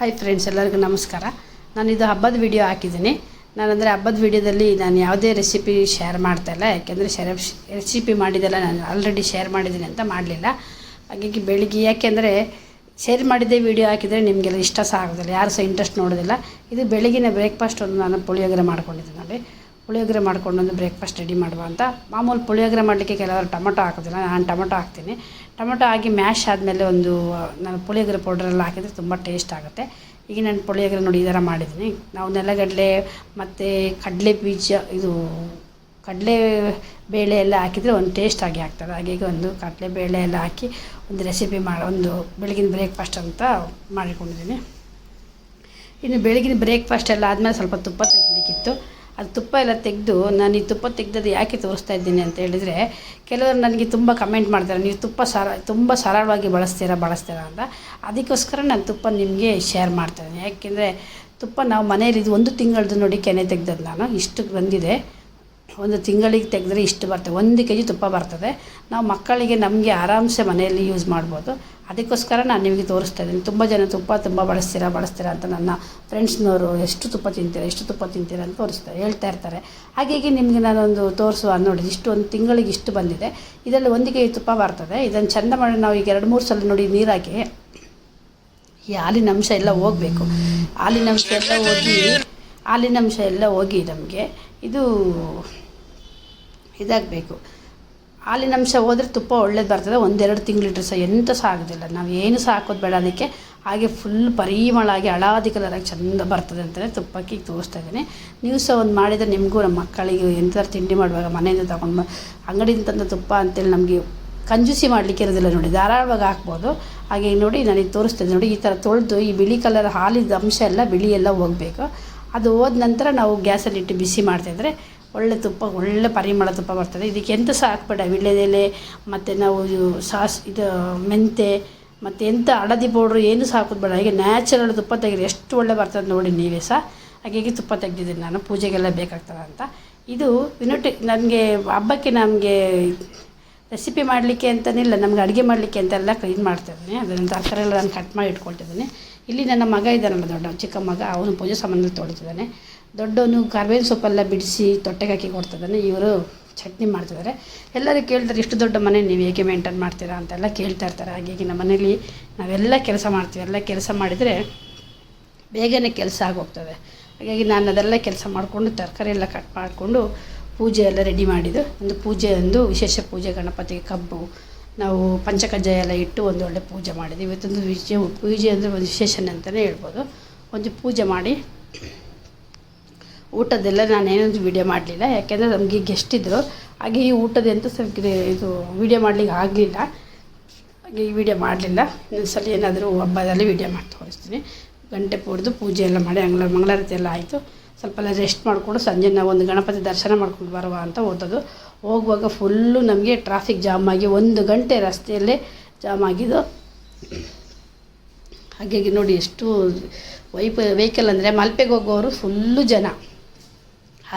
Hi friends ಎಲ್ಲರಿಗೂ ನಮಸ್ಕಾರ. ನಾನು ಇದು ಹಬ್ಬದ ವಿಡಿಯೋ ಹಾಕಿದ್ದೀನಿ. ನಾನಂದರೆ ಹಬ್ಬದ ವಿಡಿಯೋದಲ್ಲಿ ನಾನು ಯಾವುದೇ ರೆಸಿಪಿ ಶೇರ್ ಮಾಡ್ತಾಯಿಲ್ಲ ಯಾಕೆಂದರೆ ಶೇರ್ ರೆಸಿಪಿ ಮಾಡಿದ್ದೆಲ್ಲ ನಾನು ಆಲ್ರೆಡಿ ಶೇರ್ ಮಾಡಿದ್ದೀನಿ ಅಂತ ಮಾಡಲಿಲ್ಲ. ಹಾಗಾಗಿ ಬೆಳಿಗ್ಗೆ ಯಾಕೆಂದರೆ ಶೇರ್ ಮಾಡಿದ್ದೇ ವಿಡಿಯೋ ಹಾಕಿದರೆ ನಿಮಗೆಲ್ಲ ಇಷ್ಟ ಸಹ ಆಗೋದಿಲ್ಲ. ಯಾರು ಸಹ ಇಂಟ್ರೆಸ್ಟ್ ನೋಡೋದಿಲ್ಲ. ಇದು ಬೆಳಗಿನ ಬ್ರೇಕ್ಫಾಸ್ಟ್ ಒಂದು ನಾನು ಪುಳಿಯೋಗರೆ ಮಾಡ್ಕೊಂಡಿದ್ದೆ ನೋಡಿ. ಪುಳಿಯೋಗರೆ ಮಾಡ್ಕೊಂಡು ಒಂದು ಬ್ರೇಕ್ಫಾಸ್ಟ್ ರೆಡಿ ಮಾಡುವ ಅಂತ. ಮಾಮೂಲು ಪುಳಿಯೋಗರೆ ಮಾಡಲಿಕ್ಕೆ ಕೆಲವರು ಟೊಮೊಟೊ ಹಾಕೋದಿಲ್ಲ. ನಾನು ಟೊಮೊಟೊ ಹಾಕ್ತೀನಿ. ಟೊಮೊಟೊ ಹಾಕಿ ಮ್ಯಾಶ್ ಆದಮೇಲೆ ಒಂದು ನಾನು ಪುಳಿಯೋಗರೆ ಪೌಡ್ರೆಲ್ಲ ಹಾಕಿದರೆ ತುಂಬ ಟೇಸ್ಟ್ ಆಗುತ್ತೆ. ಈಗ ನಾನು ಪುಳಿಯೋಗರೆ ನೋಡಿ ಈ ಥರ ಮಾಡಿದ್ದೀನಿ ನಾವು ನೆಲಗಡಲೆ ಮತ್ತು ಕಡಲೆ ಬೀಜ, ಇದು ಕಡಲೆ ಬೇಳೆ ಎಲ್ಲ ಹಾಕಿದರೆ ಒಂದು ಟೇಸ್ಟ್ ಆಗಿ ಆಗ್ತದೆ. ಹಾಗೆ ಒಂದು ಕಡಲೆ ಬೇಳೆ ಎಲ್ಲ ಹಾಕಿ ಒಂದು ರೆಸಿಪಿ ಮಾಡಿ ಒಂದು ಬೆಳಗಿನ ಬ್ರೇಕ್ಫಾಸ್ಟ್ ಅಂತ ಮಾಡಿಕೊಂಡಿದ್ದೀನಿ ಇನ್ನು ಬೆಳಗಿನ ಬ್ರೇಕ್ಫಾಸ್ಟ್ ಎಲ್ಲ ಆದಮೇಲೆ ಸ್ವಲ್ಪ ತುಪ್ಪ ತೆಗಿಲಿಕ್ಕಿತ್ತು. ಅದು ತುಪ್ಪ ಎಲ್ಲ ತೆಗೆದು ನಾನು ಈ ತುಪ್ಪ ತೆಗ್ದದ್ದು ಯಾಕೆ ತೋರಿಸ್ತಾ ಇದ್ದೀನಿ ಅಂತ ಹೇಳಿದರೆ, ಕೆಲವರು ನನಗೆ ತುಂಬ ಕಮೆಂಟ್ ಮಾಡ್ತಾರೆ, ನೀವು ತುಪ್ಪ ಸರ, ತುಂಬ ಸರಳವಾಗಿ ಬಳಸ್ತೀರಾ ಬಳಸ್ತೀರಾ ಅಂತ. ಅದಕ್ಕೋಸ್ಕರ ನಾನು ತುಪ್ಪ ನಿಮಗೆ ಶೇರ್ ಮಾಡ್ತಾಯಿದ್ದೀನಿ ಯಾಕೆಂದರೆ ತುಪ್ಪ ನಾವು ಮನೇಲಿ ಇದು ಒಂದು ತಿಂಗಳದ್ದು ನೋಡಿ ಕೆನೆ ತೆಗ್ದದ್ದು ನಾನು, ಇಷ್ಟು ಬಂದಿದೆ. ಒಂದು ತಿಂಗಳಿಗೆ ತೆಗೆದ್ರೆ ಇಷ್ಟು ಬರ್ತದೆ. ಒಂದು ಕೆ ಜಿ ತುಪ್ಪ ಬರ್ತದೆ. ನಾವು ಮಕ್ಕಳಿಗೆ ನಮಗೆ ಆರಾಮ್ಸೆ ಮನೆಯಲ್ಲಿ ಯೂಸ್ ಮಾಡ್ಬೋದು. ಅದಕ್ಕೋಸ್ಕರ ನಾನು ನಿಮಗೆ ತೋರಿಸ್ತಾ ಇದ್ದೀನಿ. ತುಂಬ ಜನ ತುಪ್ಪ ತುಂಬ ಬಳಸ್ತೀರಾ ಬಳಸ್ತೀರಾ ಅಂತ ನನ್ನ ಫ್ರೆಂಡ್ಸ್ನವರು ಎಷ್ಟು ತುಪ್ಪ ತಿಂತೀರಾ, ಎಷ್ಟು ತುಪ್ಪ ತಿಂತೀರಾ ಅಂತ ತೋರಿಸ್ತಾರೆ ಹೇಳ್ತಾ ಇರ್ತಾರೆ. ಹಾಗಾಗಿ ನಿಮಗೆ ನಾನೊಂದು ತೋರಿಸುವ ನೋಡಿ, ಇಷ್ಟು ಒಂದು ತಿಂಗಳಿಗೆ ಇಷ್ಟು ಬಂದಿದೆ. ಇದರಲ್ಲಿ ಒಂದಿಗೆ ತುಪ್ಪ ಬರ್ತದೆ. ಇದನ್ನು ಚೆಂದ ಮಾಡಿ ನಾವು ಈಗ ಎರಡು, ಮೂರು ಸಲ ನೋಡಿ ನೀರು ಹಾಕಿ ಈ ಹಾಲಿನ ಅಂಶ ಎಲ್ಲ ಹೋಗಬೇಕು. ಹಾಲಿನ ಅಂಶ ಎಲ್ಲ ಹೋಗಿ, ಹಾಲಿನ ಅಂಶ ಎಲ್ಲ ಹೋಗಿ ನಮಗೆ ಇದು ಇದಾಗಬೇಕು. ಹಾಲಿನ ಅಂಶ ಹೋದರೆ ತುಪ್ಪ ಒಳ್ಳೇದು ಬರ್ತದೆ, ಒಂದೆರಡು ತಿಂಗಳಿಟ್ರೆ ಸಹ ಎಂತ ಸಹ ಆಗೋದಿಲ್ಲ. ನಾವು ಏನು ಸಹ ಹಾಕೋದು ಬೇಡ ಅದಕ್ಕೆ. ಹಾಗೆ ಫುಲ್ ಪರಿಮಳ ಆಗಿ ಹಳಾದಿ ಕಲರಾಗಿ ಚಂದ ಬರ್ತದೆ ಅಂತಲೇ ತುಪ್ಪಕ್ಕೆ ಈಗ ತೋರಿಸ್ತಾ ಇದ್ದೀನಿ. ನೀವು ಸಹ ಒಂದು ಮಾಡಿದರೆ ನಿಮಗೂ, ನಮ್ಮ ಮಕ್ಕಳಿಗೆ ಎಂಥಾರು ತಿಂಡಿ ಮಾಡುವಾಗ ಮನೆಯಿಂದ ತಗೊಂಡು ಅಂಗಡಿಯಿಂದ ತಂದ ತುಪ್ಪ ಅಂತೇಳಿ ನಮಗೆ ಕಂಜೂಸಿ ಮಾಡಲಿಕ್ಕೆ ಇರೋದಿಲ್ಲ ನೋಡಿ, ಧಾರಾಳವಾಗಿ ಹಾಕ್ಬೋದು. ಹಾಗೆ ನೋಡಿ ನನಗೆ ತೋರಿಸ್ತೇನೆ ನೋಡಿ, ಈ ಥರ ತೊಳೆದು ಈ ಬಿಳಿ ಕಲರ್ ಹಾಲಿದ ಅಂಶ ಎಲ್ಲ ಬಿಳಿ ಎಲ್ಲ ಹೋಗಬೇಕು. ಅದು ಹೋದ ನಂತರ ನಾವು ಗ್ಯಾಸಲ್ಲಿ ಇಟ್ಟು ಬಿಸಿ ಮಾಡ್ತಾಯಿದ್ರೆ ಒಳ್ಳೆ ತುಪ್ಪ, ಒಳ್ಳೆ ಪರಿಮಳ ತುಪ್ಪ ಬರ್ತದೆ. ಇದಕ್ಕೆ ಎಂತ ಸಹ ಹಾಕ್ಬೇಡ. ವಿಳ್ಯದೆಲೆ ಮತ್ತು ನಾವು ಸಾಸ್, ಇದು ಮೆಂತೆ, ಮತ್ತು ಎಂಥ ಹಳದಿ ಪೌಡ್ರು ಏನು ಸಹ ಹಾಕೋದು ಬೇಡ. ಹೀಗೆ ನ್ಯಾಚುರಲ್ ತುಪ್ಪ ತೆಗೆದ್ರೆ ಎಷ್ಟು ಒಳ್ಳೆ ಬರ್ತದೆ ನೋಡಿ ನೀವೇ ಸಹ. ಹಾಗಾಗಿ ತುಪ್ಪ ತೆಗೆದಿದ್ದೀನಿ ನಾನು. ಪೂಜೆಗೆಲ್ಲ ಬೇಕಾಗ್ತದೆ ಅಂತ. ಇದು ಯುನಿಟಿ ನನಗೆ ಹಬ್ಬಕ್ಕೆ ನಮಗೆ ರೆಸಿಪಿ ಮಾಡಲಿಕ್ಕೆ ಅಂತನಿಲ್ಲ ನಮ್ಗೆ ಅಡುಗೆ ಮಾಡಲಿಕ್ಕೆ ಅಂತೆಲ್ಲ ಕ್ಲೀನ್ ಮಾಡ್ತಿದ್ದೀನಿ. ಅದನ್ನು ತರಕಾರಿ ಎಲ್ಲ ನಾನು ಕಟ್ ಮಾಡಿ ಇಟ್ಕೊಳ್ತಿದ್ದೀನಿ. ಇಲ್ಲಿ ನನ್ನ ಮಗ ಇದ್ದಾನಲ್ಲ ದೊಡ್ಡ ಚಿಕ್ಕ ಮಗ. ಅವನು ಪೂಜೆ ಸಾಮಾನು ತೊಳಿತಿದ್ದಾನೆ. ದೊಡ್ಡವನು ಕರ್ಬೇವಿನ ಸೊಪ್ಪೆಲ್ಲ ಬಿಡಿಸಿ ತೊಟ್ಟೆಗೆ ಹಾಕಿ ಕೊಡ್ತಿದ್ದಾನೆ ಇವರು ಚಟ್ನಿ ಮಾಡ್ತಿದ್ದಾರೆ. ಎಲ್ಲರೂ ಕೇಳ್ತಾರೆ, ಇಷ್ಟು ದೊಡ್ಡ ಮನೆ, ನೀವು ಹೇಗೆ ಮೇಂಟೈನ್ ಮಾಡ್ತೀರಾ? ಅಂತೆಲ್ಲ ಕೇಳ್ತಾ ಇರ್ತಾರೆ. ಹಾಗಾಗಿ ನಮ್ಮ ಮನೇಲಿ ನಾವೆಲ್ಲ ಕೆಲಸ ಮಾಡ್ತೀವಿ. ಎಲ್ಲ ಕೆಲಸ ಮಾಡಿದರೆ ಬೇಗನೆ ಕೆಲಸ ಆಗೋಗ್ತದೆ. ಹಾಗಾಗಿ ನಾನು ಅದೆಲ್ಲ ಕೆಲಸ ಮಾಡಿಕೊಂಡು ತರಕಾರಿ ಎಲ್ಲ ಕಟ್ ಮಾಡಿಕೊಂಡು ಪೂಜೆ ಎಲ್ಲ ರೆಡಿ ಮಾಡಿದ್ದು. ಒಂದು ಪೂಜೆ, ಒಂದು ವಿಶೇಷ ಪೂಜೆ, ಗಣಪತಿಗೆ ಕಬ್ಬು, ನಾವು ಪಂಚಕಜ್ಜಾಯ ಎಲ್ಲ ಇಟ್ಟು ಒಂದು ಒಳ್ಳೆ ಪೂಜೆ ಮಾಡಿದ್ವಿ. ಇವತ್ತೊಂದು ವಿಜಯ ಪೂಜೆ ಅಂದರೆ ಒಂದು ವಿಶೇಷನೇ ಅಂತಲೇ ಹೇಳ್ಬೋದು. ಒಂದು ಪೂಜೆ ಮಾಡಿ ಊಟದ್ದೆಲ್ಲ ನಾನು ಏನೊಂದು ವೀಡಿಯೋ ಮಾಡಲಿಲ್ಲ, ಯಾಕೆಂದರೆ ನಮಗೆ ಗೆಸ್ಟ್ ಇದ್ದರು ಹಾಗೆ ಈ ಊಟದಂತೂ ಸ್ವಲ್ಪ ಇದು ವೀಡಿಯೋ ಮಾಡಲಿಕ್ಕೆ ಆಗಲಿಲ್ಲ. ಹಾಗೆ ಈ ವಿಡಿಯೋ ಮಾಡಲಿಲ್ಲ. ಇನ್ನೊಂದ್ಸಲ ಏನಾದರೂ ಹಬ್ಬದಲ್ಲಿ ವೀಡಿಯೋ ಮಾಡಿ ತೋರಿಸ್ತೀನಿ ಗಂಟೆ ಪೂಡ್ದು ಪೂಜೆ ಎಲ್ಲ ಮಾಡಿ ಅಂಗಳ ಮಂಗಳಾರತಿ ಎಲ್ಲ ಆಯಿತು. ಸ್ವಲ್ಪ ಎಲ್ಲ ರೆಸ್ಟ್ ಮಾಡಿಕೊಂಡು ಸಂಜೆ ನಾವು ಒಂದು ಗಣಪತಿ ದರ್ಶನ ಮಾಡ್ಕೊಂಡು ಬರುವ ಅಂತ ಓದೋದು ಹೋಗುವಾಗ ಫುಲ್ಲು ನಮಗೆ ಟ್ರಾಫಿಕ್ ಜಾಮ್ ಆಗಿ ಒಂದು ಗಂಟೆ ರಸ್ತೆಯಲ್ಲೇ ಜಾಮ್ ಆಗಿದ್ದು. ಹಾಗಾಗಿ ನೋಡಿ ಎಷ್ಟು ವೈಪ ವೆಹಿಕಲ್ ಅಂದರೆ ಮಲ್ಪೆಗೆ ಹೋಗೋರು ಫುಲ್ಲು ಜನ.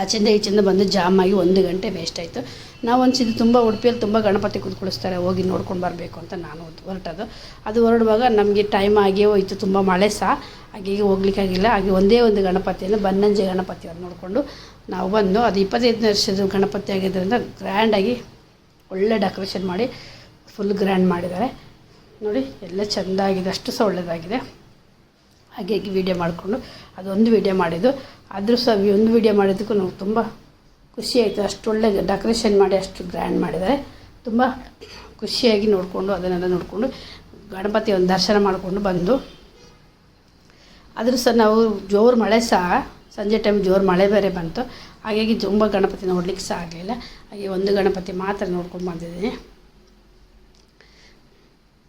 ಆಚೆಯಿಂದ ಈಚೆಯಿಂದ ಬಂದು ಜಾಮ್ ಆಗಿ ಒಂದು ಗಂಟೆ ವೇಸ್ಟ್ ಆಯಿತು. ನಾವು ಅನ್ಸಿದ್ದು ತುಂಬ ಉಡುಪಿಯಲ್ಲಿ ತುಂಬ ಗಣಪತಿ ಕೂತ್ಕೊಳಿಸ್ತಾರೆ, ಹೋಗಿ ನೋಡ್ಕೊಂಡು ಬರಬೇಕು ಅಂತ ನಾನು ಹೊರಟದು ಅದು ಹೊರಡುವಾಗ ನಮಗೆ ಟೈಮ್ ಆಗೇ ಹೋಯಿತು, ತುಂಬ ಮಳೆ ಸಹ ಹಾಗೆ ಹೋಗ್ಲಿಕ್ಕಾಗಿಲ್ಲ ಹಾಗೆ ಒಂದೇ ಒಂದು ಗಣಪತಿಯನ್ನು, ಬನ್ನಂಜೆ ಗಣಪತಿಯನ್ನು ನೋಡಿಕೊಂಡು ನಾವು ಬಂದು, ಅದು ಇಪ್ಪತ್ತೈದನೇ ವರ್ಷದ ಗಣಪತಿ ಆಗಿದ್ದರಿಂದ ಗ್ರ್ಯಾಂಡಾಗಿ ಒಳ್ಳೆ ಡೆಕೋರೇಷನ್ ಮಾಡಿ ಫುಲ್ ಗ್ರ್ಯಾಂಡ್ ಮಾಡಿದ್ದಾರೆ. ನೋಡಿ, ಎಲ್ಲ ಚೆಂದಾಗಿದೆ, ಅಷ್ಟು ಸಹ ಒಳ್ಳೆಯದಾಗಿದೆ ಹಾಗೆ ವೀಡಿಯೋ ಮಾಡಿಕೊಂಡು ಅದೊಂದು ವೀಡಿಯೋ ಮಾಡಿದ್ದು. ಆದರೂ ಸಹ ಒಂದು ವೀಡಿಯೋ ಮಾಡಿದ್ದಕ್ಕೂ ನಾವು ತುಂಬ ಖುಷಿ ಆಯಿತು. ಅಷ್ಟು ಒಳ್ಳೆ ಡೆಕೋರೇಷನ್ ಮಾಡಿ, ಅಷ್ಟು ಗ್ರ್ಯಾಂಡ್ ಮಾಡಿದ್ದಾರೆ. ತುಂಬ ಖುಷಿಯಾಗಿ ನೋಡಿಕೊಂಡು, ಅದನ್ನೆಲ್ಲ ನೋಡಿಕೊಂಡು ಗಣಪತಿ ಒಂದು ದರ್ಶನ ಮಾಡಿಕೊಂಡು ಬಂದು, ಆದರೂ ಸಹ ನಾವು ಜೋರು ಮಳೆ ಸಹ, ಸಂಜೆ ಟೈಮ್ ಜೋರು ಮಳೆ ಬೇರೆ ಬಂತು. ಹಾಗಾಗಿ ತುಂಬ ಗಣಪತಿ ನೋಡಲಿಕ್ಕೆ ಸಹ ಆಗಲಿಲ್ಲ. ಹಾಗೆ ಒಂದು ಗಣಪತಿ ಮಾತ್ರ ನೋಡ್ಕೊಂಡು ಬಂದಿದ್ದೀನಿ.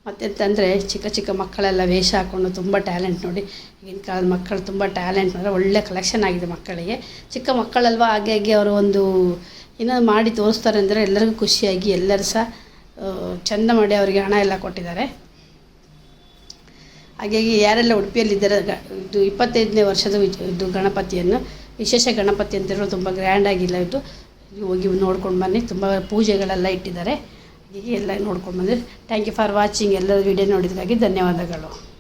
ಮತ್ತೆಂತಂದರೆ ಚಿಕ್ಕ ಚಿಕ್ಕ ಮಕ್ಕಳೆಲ್ಲ ವೇಷ ಹಾಕ್ಕೊಂಡು ತುಂಬ ಟ್ಯಾಲೆಂಟ್ ನೋಡಿ, ಈಗಿನ ಕಾಲದ ಮಕ್ಕಳು ತುಂಬ ಟ್ಯಾಲೆಂಟ್ ಅಂದರೆ ಒಳ್ಳೆ ಕಲೆಕ್ಷನ್ ಆಗಿದೆ ಮಕ್ಕಳಿಗೆ. ಚಿಕ್ಕ ಮಕ್ಕಳಲ್ವ ಹಾಗೆ ಹಾಗೆ ಅವರು ಒಂದು ಏನೋ ಮಾಡಿ ತೋರಿಸ್ತಾರೆ ಅಂದರೆ ಎಲ್ಲರಿಗೂ ಖುಷಿಯಾಗಿ ಎಲ್ಲರೂ ಸಹ ಚೆಂದ ಮಾಡಿ ಅವರಿಗೆ ಹಣ ಎಲ್ಲ ಕೊಟ್ಟಿದ್ದಾರೆ. ಹಾಗಾಗಿ ಯಾರೆಲ್ಲ ಉಡುಪಿಯಲ್ಲಿದ್ದಾರೆ ಇದು ಇಪ್ಪತ್ತೈದನೇ ವರ್ಷದ ಇದು ಗಣಪತಿಯನ್ನು, ವಿಶೇಷ ಗಣಪತಿ ಅಂತೇಳಿ ತುಂಬ ಗ್ರ್ಯಾಂಡಾಗಿಲ್ಲ ಇದು. ಹೋಗಿ ನೋಡ್ಕೊಂಡು ಬನ್ನಿ, ತುಂಬ ಪೂಜೆಗಳೆಲ್ಲ ಇಟ್ಟಿದ್ದಾರೆ. ಹೀಗೆ ಎಲ್ಲ ನೋಡ್ಕೊಂಡು ಬಂದರೆ. ಥ್ಯಾಂಕ್ ಯು ಫಾರ್ ವಾಚಿಂಗ್ ಎಲ್ಲರ ವಿಡಿಯೋ ನೋಡಿದ್ದಕ್ಕಾಗಿ ಧನ್ಯವಾದಗಳು.